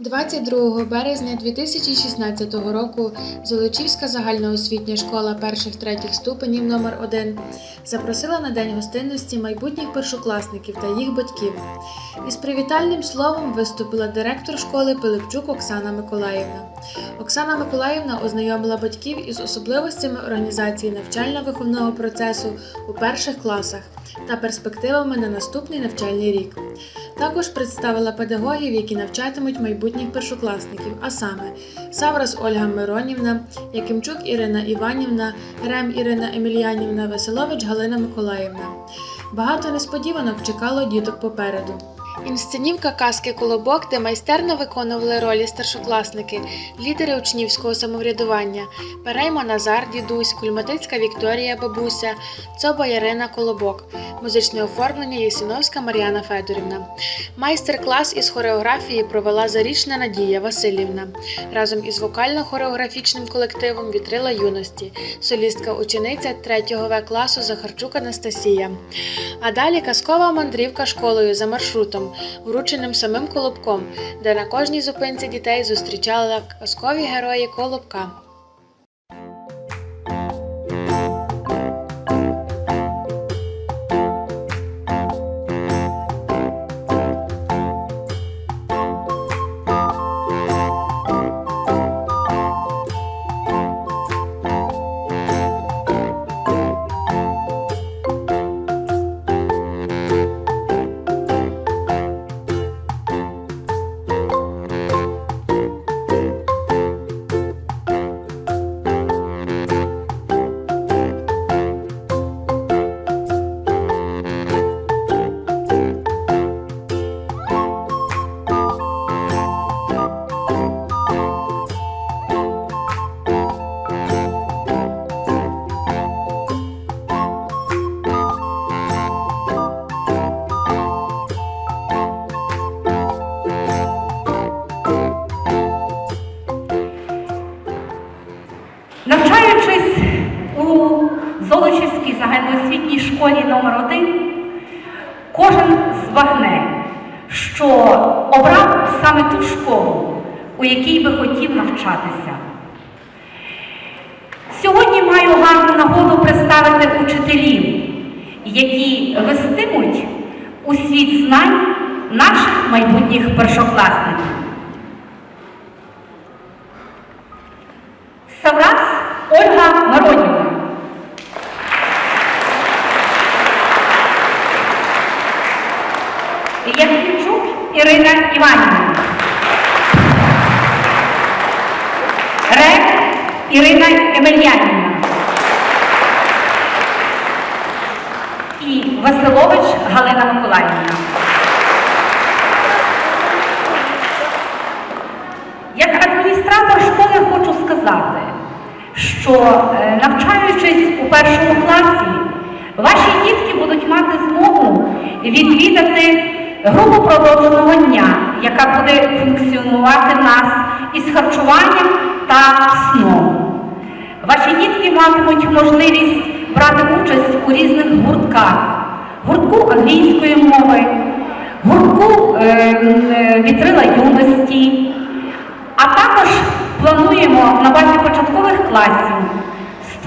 22 березня 2016 року Золочівська загальноосвітня школа перших-третіх ступенів номер 1 запросила на день гостинності майбутніх першокласників та їх батьків. Із привітальним словом виступила директор школи Пилипчук Оксана Миколаївна. Оксана Миколаївна ознайомила батьків із особливостями організації навчально-виховного процесу у перших класах та перспективами на наступний навчальний рік. Також представила педагогів, які навчатимуть майбутніх першокласників, а саме Саврас Ольга Миронівна, Якимчук Ірина Іванівна, Рем Ірина Емельянівна, Веселович Галина Миколаївна. Багато несподіванок чекало діток попереду. Інсценівка казки Колобок, де майстерно виконували ролі старшокласники, лідери учнівського самоврядування. Переймо Назар, дідусь, Кульматицька Вікторія, бабуся, Цоба Ярина Колобок, музичне оформлення Єсіновська Мар'яна Федорівна. Майстер-клас із хореографії провела Зарічна Надія Васильівна. Разом із вокально-хореографічним колективом Вітрила юності, солістка учениця 3 В класу Захарчук Анастасія. А далі казкова мандрівка школою за маршрутом, врученим самим Колобком, де на кожній зупинці дітей зустрічали казкові герої Колобка. Навчаючись у Золочівській загальноосвітній школі номер 1 кожен збагне, що обрав саме ту школу, у якій би хотів навчатися. Сьогодні маю гарну нагоду представити учителів, які вестимуть у світ знань наших майбутніх першокласників. Ольга Миронівна. Яхімчук Ірина Іванівна. Рек Ірина Емельянівна. І Василович Галина Миколаївна. Як адміністратор школи хочу сказати, що е, першому класі, ваші дітки будуть мати змогу відвідати групу продовженого дня, яка буде функціонувати нас із харчуванням та сном. Ваші дітки матимуть можливість брати участь у різних гуртках, гуртку англійської мови, гуртку е, е, вітрила юності. А також плануємо на базі початкових класів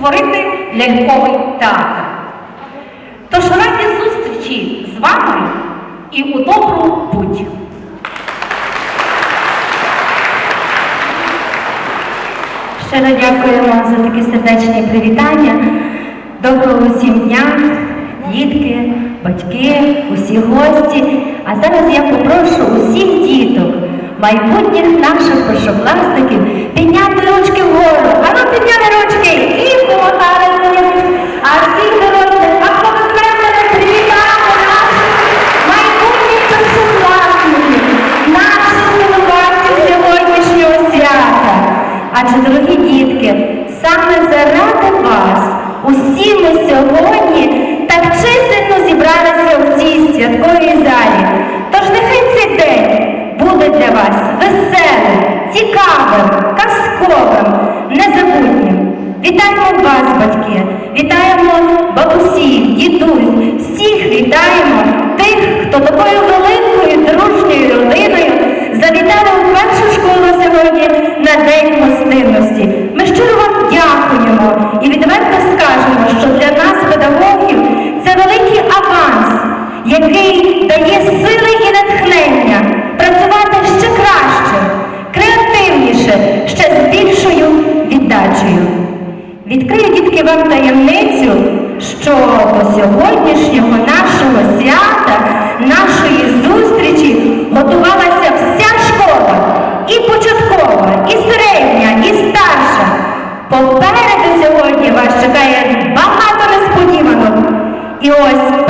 створити ляльковий театр. Тож раді зустрічі з вами і у добру путь! Щиро дякуємо за такі сердечні привітання. Доброго усім дня, дітки, батьки, усі гості. А зараз я попрошу усіх діток, майбутніх наших сьогодні так чисельно зібралися в цій святковій залі. Тож нехай цей день буде для вас веселим, цікавим, казковим, незабутнім. Вітаємо вас, батьки, вітаємо бабусів, дідусь, всіх вітаємо тих, хто такою великою дружньою родиною дітки, вам таємницю, що до сьогоднішнього нашого свята, нашої зустрічі готувалася вся школа, і початкова, і середня, і старша. Попереду сьогодні вас чекає багато несподіванок. І ось